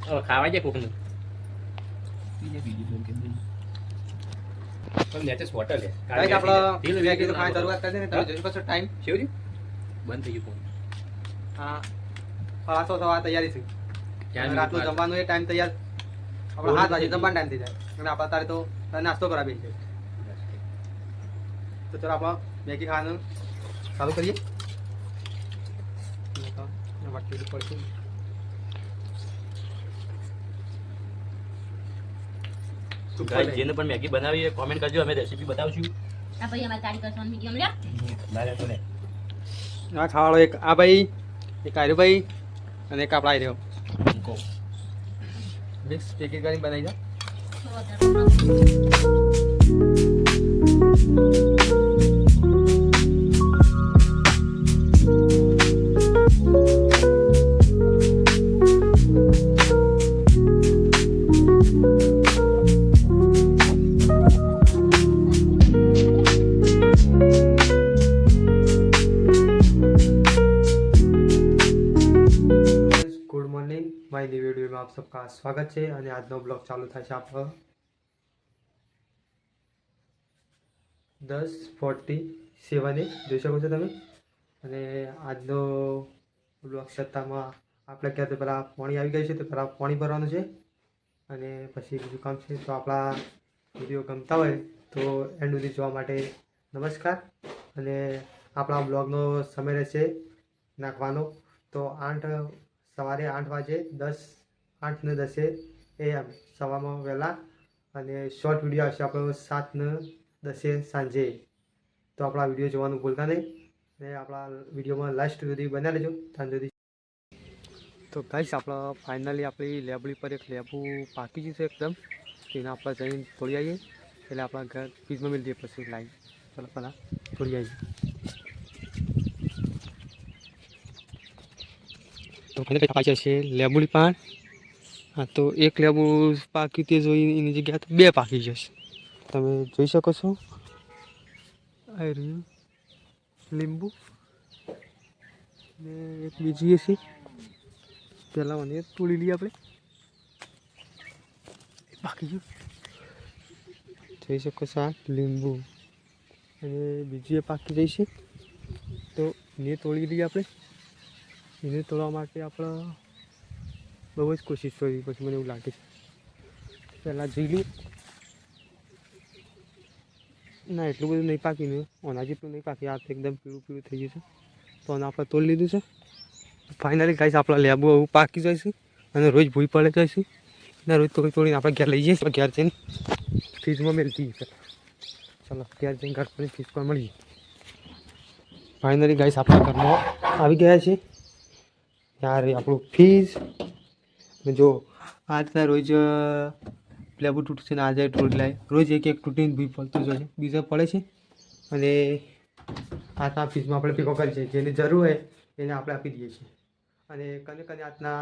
હવે ખાવા જાય કોકનું બીજા બીજી કે નહીં પણ લેટેસ્ટ વોટર લે ગાઈસ આપણે મેગી તો ખાવાની શરૂઆત કરી દે ને તમે જોઈ શકો છો ટાઈમ શિવજી બંધ થઈ ગયું હા પાછો થવા તૈયારી છે રાતનું. જમવાનું એ ટાઈમ તૈયાર આપણે હાથ વાગે જમવાનું ટાઈમ થઈ જાય અને આપણે તારે તો નાસ્તો કરાવી છે તો ચાલો આપણે મેગી ખાવાનું ચાલુ કરીએ વાટકી પડશે તો guys, જેને પણ મેગી બનાવી એ કોમેન્ટ કરજો અમે રેસીપી બતાવશું. આ ભાઈ અમાર તારી કરવાનું મીડિયમ લે. લાલે તો લે. આ ખાવાળો એક આ ભાઈ એક આર્યો ભાઈ અને એક આપણા આર્યો કો મિક્સ પેકેટ કરીને બનાવી દો. ગુડ વિડીયોમાં આપ સબકા સ્વાગત છે અને આજનો બ્લોગ ચાલુ છે આપણો દસ ફોર્ટી સેવને જોઈ શકો છો તમે. અને આજનો બ્લોગ સત્તામાં આપણે ક્યાં તો પહેલાં પાણી આવી ગયું છે તો પહેલાં પાણી ભરવાનું છે. અને પછી બીજું કામ છે તો આપણા વીડિયો ગમતા હોય તો એન્ડ સુધી જોવા માટે નમસ્કાર. અને આપણા બ્લોગનો સમય રહેશે નાખવાનો. તો આઠ સવારે આઠ વાગે દસ આઠ ને દસે એમ સવારમાં વહેલા અને શોર્ટ વીડિયો આવશે આપણો સાત ને દસે સાંજે. તો આપણા વીડિયો જોવાનું ભૂલતા નહીં અને આપણા વિડીયોમાં લાસ્ટ સુધી બનાવી લેજો ત્યાં સુધી તો ગાઈશ આપણા ફાઇનલી આપણી લેબડી પર એક લેબુ પાકી જશે એકદમ. તેને આપણે જઈને તોડી આવીએ. એટલે આપણા ઘર ફ્રીજમાં મિલ દઈએ પછી લાઈન ચાલો પહેલાં તોડી આવીએ. તો ખાલી પાછળ છે લેબુડી પાન. હા, તો એક લેબુ પાકી તે જોઈ એની જગ્યાએ તો બે પાકી જશે. તમે જોઈ શકો છો. આવી રહ્યું લીંબુ ને એક બીજી છે પહેલાં મને તોડી લઈએ આપણે. બાકી ગયું. જોઈ શકો છો આ લીંબુ. અને બીજી એ પાકી જઈશે તો એને તોડી લઈએ આપણે. એને તોડવા માટે આપણે બહુ જ કોશિશ કરવી પછી મને એવું લાગે છે. પહેલાં જોઈ લઉં. ના, એટલું બધું નહીં પાકીને ઓના જેટલું નહીં પાકી. આ તો એકદમ પીળું પીળું થઈ ગયું છે. તો ઓના આપણે તોડી લીધું છે. ફાઇનલી ગાઈસ આપણા લેબુ એવું પાકી જાય છે અને રોજ ભૂઈ પડે જાય છે. અને રોજ તોડી તોડીને આપણે ઘેર લઈ જઈએ ઘેર જઈને ફ્રીજમાં મેળતી ચાલો, ઘેર જઈને ઘર પર ફ્રીજ પર મળીએ. ફાઇનલી ગાઈસ આપણા ઘરમાં આવી ગયા છે યાર, આપણું ફીઝ જો, આ રીતના રોજ લેબુ તૂટશે ને આજે તૂટી લાય. રોજ એક એક તૂટીને બી પડતું જ હોય બીજા પડે છે. અને આટલા ફીસમાં આપણે ભેગો કરીએ છીએ જેની જરૂર હોય એને આપણે આપી દઈએ છીએ. અને કને કને આટલા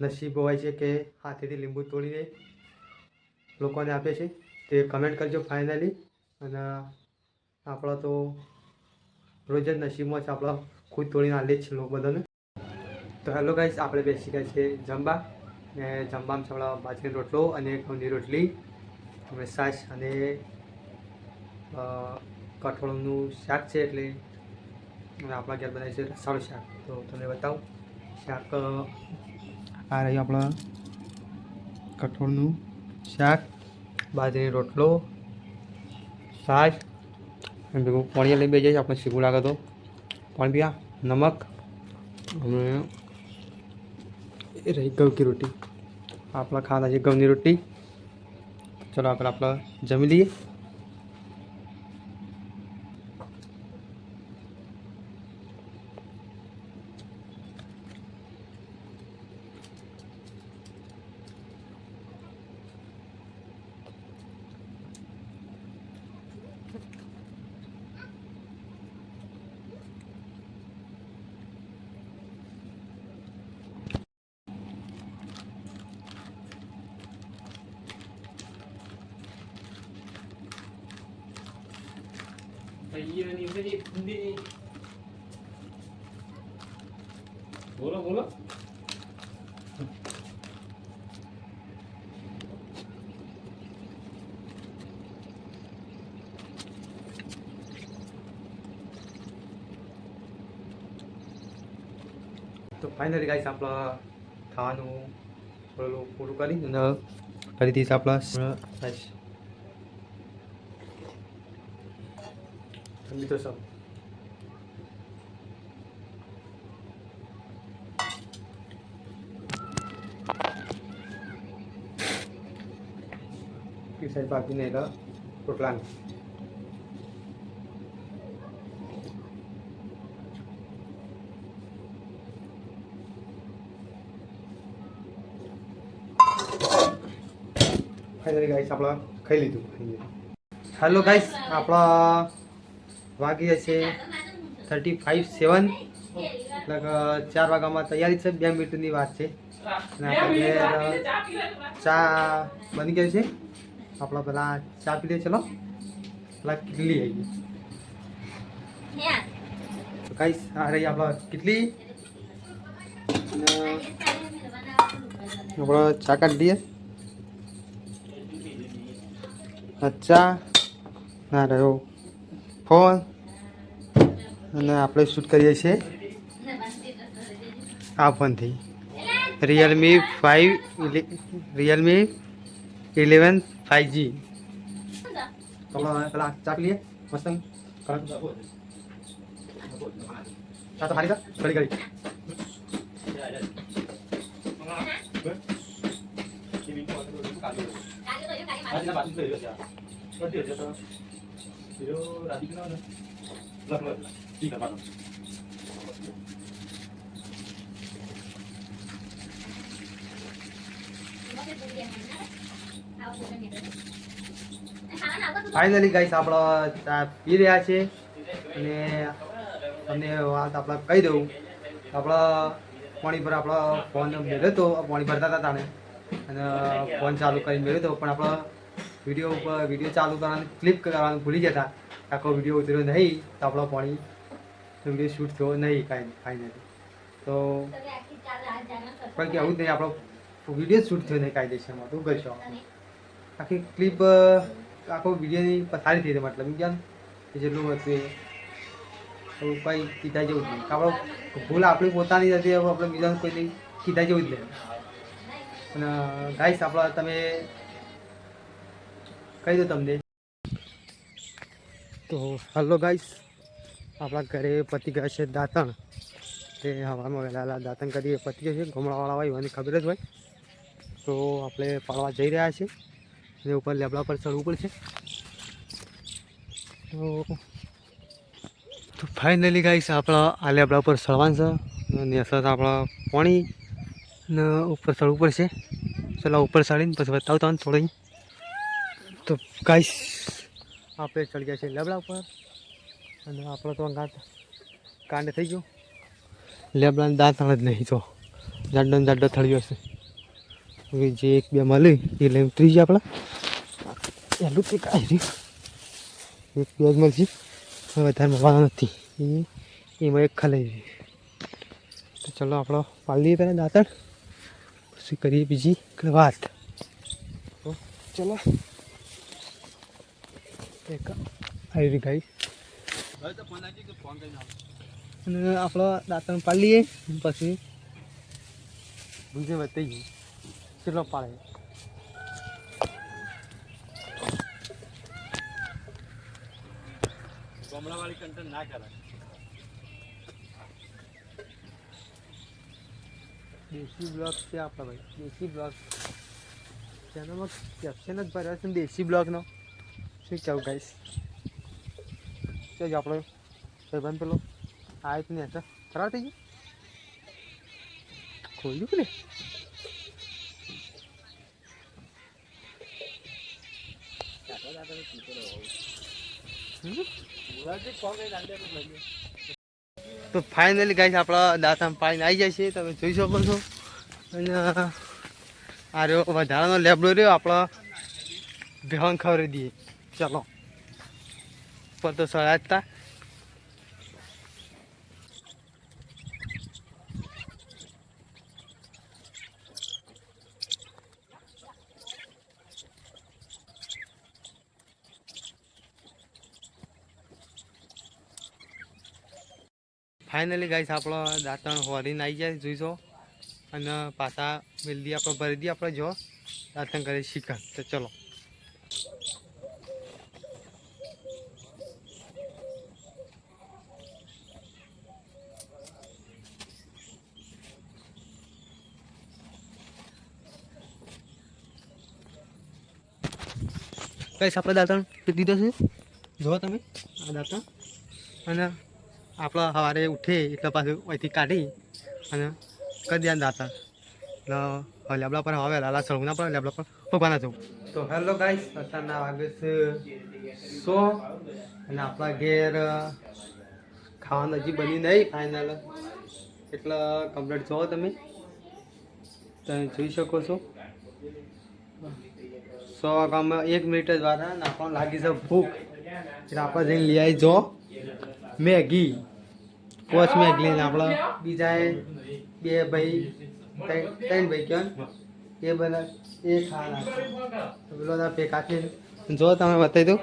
નસીબ હોય છે કે હાથેથી લીંબુ તોડીને લોકોને આપે છે, તે કમેન્ટ કરજો ફાઇનલી અને આપણો તો રોજ જ નસીબમાં છે. આપણો ખુદ તોડીને આલે જ છે લોકો બધાને. તો હેલો ગાઈસ આપણે બેસી ગયા છે જમવા. ને જમવામાં આપણા બાજરીનો રોટલો અને ઘઉંની રોટલી અને છાશ અને કઠોળનું શાક છે એટલે આપણા ઘેર બનાવે છે રસાળું શાક. તો તમને બતાવું, શાક આ રહ્યું આપણા કઠોળનું શાક, બાજરીનો રોટલો છાશ અને ભેગું પાણી લઈ બે જઈએ આપણે શીખવું લાગે તો. પાણી પીવા નમક, અને રહી કી રોટી. આપણા ખાવાના છે ઘઉંની રોટી ચલો આપણે આપણે જમી લઈએ iya nih udah nih. Ini bola. Bola So finally guys sampel tanu. Perlu puluh kali nol dari tiga plus guys ઠંડી તો સર સાઈડ બાકીને એટલે રોટલાની ફાઇનલી ગાઈસ આપણે ખાઈ લીધું હેલો ગાઈસ આપણા વાગી જશે થર્ટી ફાઇવ સેવન એટલે ચાર વાગ્યામાં તૈયારી છે. બે મિનિટની વાત છે. ચા બની ગઈ છે. આપણા પેલા ચા પી લે ચલો. પેલા કેટલી આવી ગઈ. આપણે આ રહી આપણા કેટલી. આપણે ચા કાઢી દઈએ અચ્છા ના રહ્યો. ફોન. અને આપણે શૂટ કરીએ છીએ. આ ફોનથી. Realme five Realme eleven five G પેલા ચા પી લઈએ. મસ્ત ચા તો હારી કા ઘડી ઘડી. ફાઇનલી ગાઈસ આપણા ચા પી રહ્યા છે અને તમને વાત આપણે કહી દઉં. આપણા પાણી પર આપણો ફોન મેળવ્યો હતો, પાણી ભરતા હતા તાણે. અને ફોન ચાલુ કરીને મેળવ્યો હતો, પણ આપણો વીડિયો ઉપર વીડિયો ચાલુ કરવાનું ક્લિપ કરવાનું ભૂલી જતા. આખો વીડિયો ઉતર્યો નહીં, તો આપણો પાણી વીડિયો શૂટ થયો નહીં, કાંઈ કાંઈ નથી. તો પણ કે આવું જ નહીં, આપણો વીડિયો શૂટ થયો નહીં કાયદેસરમાં, તું કરશો આખી ક્લિપ આખો વિડીયોની પથારી થઈ હતી મતલબ કેમ? કે જેટલું હતું એ. તો કંઈ કીધા જેવું જ નહીં. આપણો ભૂલ આપણી પોતાની હતી, હવે આપણે બીજાને કોઈ કીધા જેવું જ નહીં. અને ગાઈસ આપણા તમે કહી દો તમને. તો હલો ગાઈસ આપણા ઘરે પતિ ગયા છે દાંતણ. તે હવામાં વહેલા દાંતણ કરીએ. પતિ ગયા છે ગમણાવાળા હોય, મને ખબર જ હોય. તો આપણે પાડવા જઈ રહ્યા છીએ. અને ઉપર લેબડા પર ચડવું પડશે. તો ફાઇનલી ગાઈસ આપણા આ લેબડા પર ચડવાનું છે. અને અસર આપણા પાણી ને ઉપર ચડવું પડશે. ચલો, ઉપર ચડીને પછી બતાવતા થોડી તો ગાઈસ આપણે ચડી ગયા છે લેબડા ઉપર. અને આપણો તો ગાંઠ કાંડ થઈ ગયો. લેબડાને દાંત જ નહીં તો જાડો દાંડો થઈ ગયો છે જે એક બે મળી, એ લઈને ત્રીજી આપણા. પહેલું તે કાંઈ રહ્યું એક બે જ મળશે. વધારે મળવાનો નથી. એ, એમાં એક ખાલી તો ચલો આપણો પાડી લઈએ પહેલાં દાંતણ. પછી કરીએ બીજી. વાત. તો ચલો. એક આવી ગાઈ અને આપણો દાંતણ પાડી લઈએ પછી બીજે બતાવી ગઈ કેટલો પાડે. ગમડાવાળી કંટન ના કરાય. દેશી બ્લોગ છે આપણા ભાઈ. દેશી બ્લોગ. ચેનલમાં કેપ્શન જ ભર્યા છે દેશી બ્લોગનો. શું કહું ગાઈશ ચાલ આપણો ભાઈબંધ પેલો? આ જ ને ખરાબ થઈ ગયું? ખોલ્યું ને? તો ફાઇનલી ગાઈસ આપણા દાંતામાં પાણી આવી જાય છે, તમે જોઈ શકો છો. અને આ રહ્યો વધારાનો લેબડો રહ્યો, આપણા ભેહન ખવડી દઈએ. ચલો પર તો સળા જ તા ફાઇનલી ગાઈસ આપણો દાંતણ હોરીને આવી જાય, જોઈશો. અને પાછા મિલદી આપણે ભરી દઈએ, આપણે જો દાંતણ કરી શીખા. તો ચલો. ગાઈસ આપણે દાંતણ? દીધો છે? જુઓ તમે, આ દાંતણ. અને આપણા સવારે ઉઠે એટલે પાછું અહીંથી કાઢી અને કરી દે દાંતણ. એટલે લેબડા પર હવે લાલા સળગુના પર, લેબડા પર ઉભાના છું તો હેલો ગાઈસ, અત્યારના વાગે છે સો અને આપણા ઘેર ખાવાનું હજી બની નહીં ફાઇનલ એટલે કમ્પ્લીટ જોવો તમે? તમે જોઈ શકો છો. સો વાગ્યામાં એક મિનિટ જ વાર આપણને લાગી છે ભૂખ. એટલે આપણે જઈને લઈ આવી જો મેગી. કોચ મેગ લઈને આપણે બીજા બે ભાઈ, ત્રણ ભાઈ કહેવાય એ બધા એ ખાવાના પેલો ના પે જો તમે બતાવી દઉં.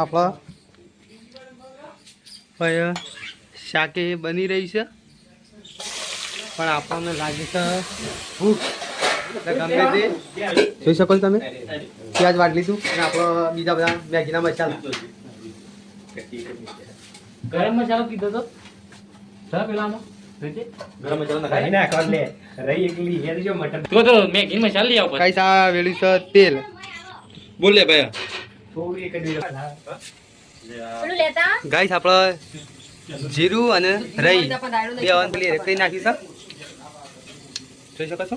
આપણા ભાઈ શાકે બની રહી છે. પણ આપણને લાગે છે ભૂખ. જોઈ શકો છો તમે? પ્યાજ વાટ લીધું અને આપણો બીજા બધા મેગીના મસાલા. ગરમ મસાલો કીધો તો? સર પેલામાં ગરમ મસાલો નખાય. તો તો મેગી મસાલો લઈ આવો પછી. કઈ આ વેલું છે તેલ. બોલ લે ભાઈ ગાઈસ આપણે જીરું અને રહી બે પેલી રેકડી નાખી જોઈ શકો છો?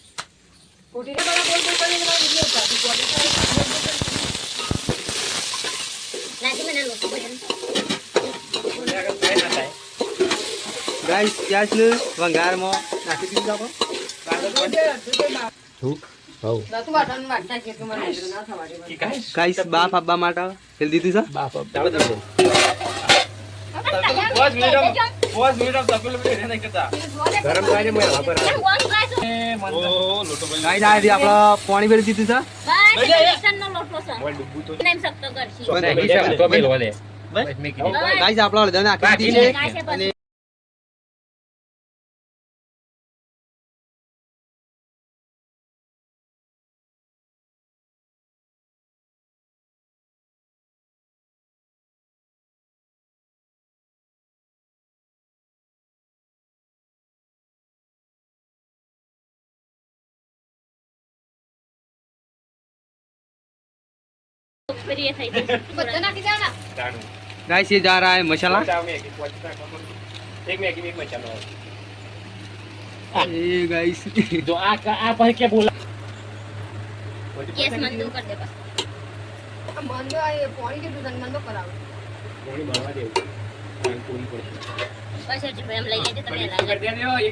લાગી મને લોટ ભજન ગાઈસ પ્યાજ ને વંગારમાં નાખી દીધું આપણે ગાઈસ બાફ આપવા માટે દીધું છે બસ મેડમ બસ મેડમ તપેલું પેલું એને નહીં કરતા. ગરમ થાય ને મેં વાપર ઓ લોટો ભાઈ. ગાઈસ આ રીતે આપણે પાણી ભરી દીધું છે. તો બસ ગાઈસ દીધી છે અને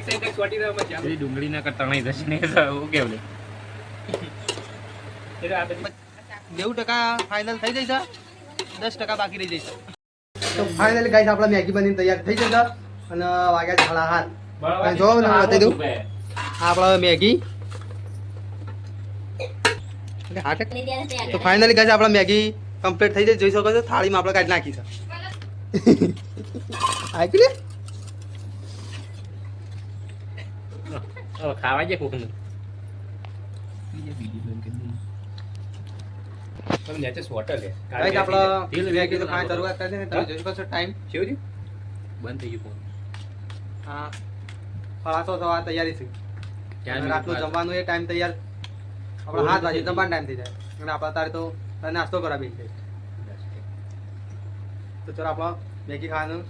સાઈડ એક સોટી દેવા મજા પેલી ડુંગળી ના કરતા નહીં થશે ને એવું કેવું આ બધી નેવું ટકા ફાઇનલ થઈ જશે. દસ ટકા બાકી રહી જશે. તો ફાઇનલી ગાઈસ આપણા મેગી બનીને તૈયાર થઈ જશે. અને વાગ્યા સાડા હાથ જો ને બતાવી દઉં. આપણા મેગી. તો ફાઇનલી ગાઈસ આપણા મેગી કમ્પ્લીટ થઈ જાય જોઈ શકો છો થાળીમાં આપણે કાઢી નાખી છે. આઈ ખાવા જે કોક તમે નેચે સ્વોટર લે ગાઈસ આપણો મેગી તો ખાવાની. શરૂઆત કરી છે તમે જોઈ શકો છો ટાઈમ કેવું થયું? બંધ થઈ ગયું હા. સાડા છ તૈયારી છે. અને રાતનું જમવાનું એ ટાઈમ તૈયાર. આપણે સાત વાગે જમવાનો ટાઈમ થઈ જાય. અને આપણે તારે તો નાસ્તો કરાવી છે. તો ચાલો આપણે મેગી ખાવાનું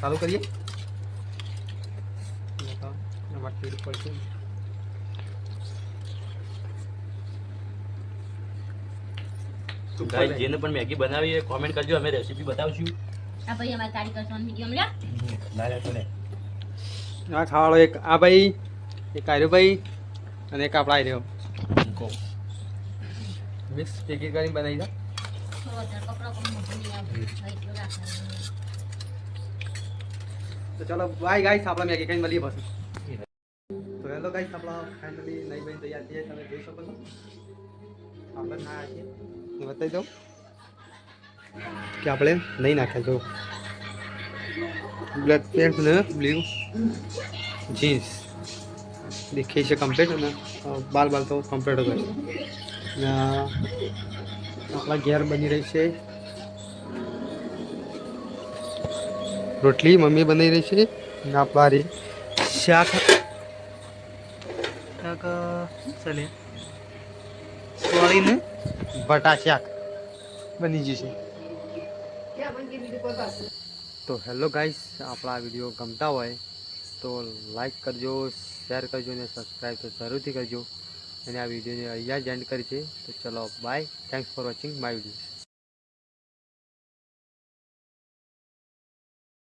ચાલુ કરીએ. પડશે. ગાઈસ. જેને પણ મેગી બનાવી હોય કોમેન્ટ કરજો અમે રેસીપી બતાવશું. આ ભાઈ અમાર કારીગર સોન વીડિયો મળ્યો. ના લે તો લે. આ ખાવાળો એક આ ભાઈ એક આર્યો ભાઈ અને એક આપણા આર્યો. મિક્સ પેકેટ કરીને બનાવી દો. તો ચલો બાય ગાઈસ આપણે મેગી ખાઈને મળીએ પછી. તો હેલો ગાઈસ આપણા ફાઇનલી નહીં બની તૈયાર થઈએ તમે જોઈ શકો છો. આપણે ના છીએ. બતાવી દઉં? કે આપણે નહીં નાખ્યા, જો. બ્લેક પેન્ટ ને બ્લુ જીન્સ દેખાય છે કમ્પ્લીટ અને બાલ બાલ તો કમ્પ્લીટ હોય. ને આપણા ઘેર બની રહી છે. રોટલી મમ્મી બનાવી રહી છે. અને આપણા શાક. શાક ચાલે. સોળીને બટા શાક બની જશે. તો હેલો ગાઈસ, આપણા વીડિયો ગમતા હોય તો લાઈક કરજો, શેર કરજો અને સબસ્ક્રાઈબ તો જરૂરથી કરજો. અને આ વિડીયોને અહીંયા જ એન્ડ કરી છે. તો ચલો bye thanks for watching my video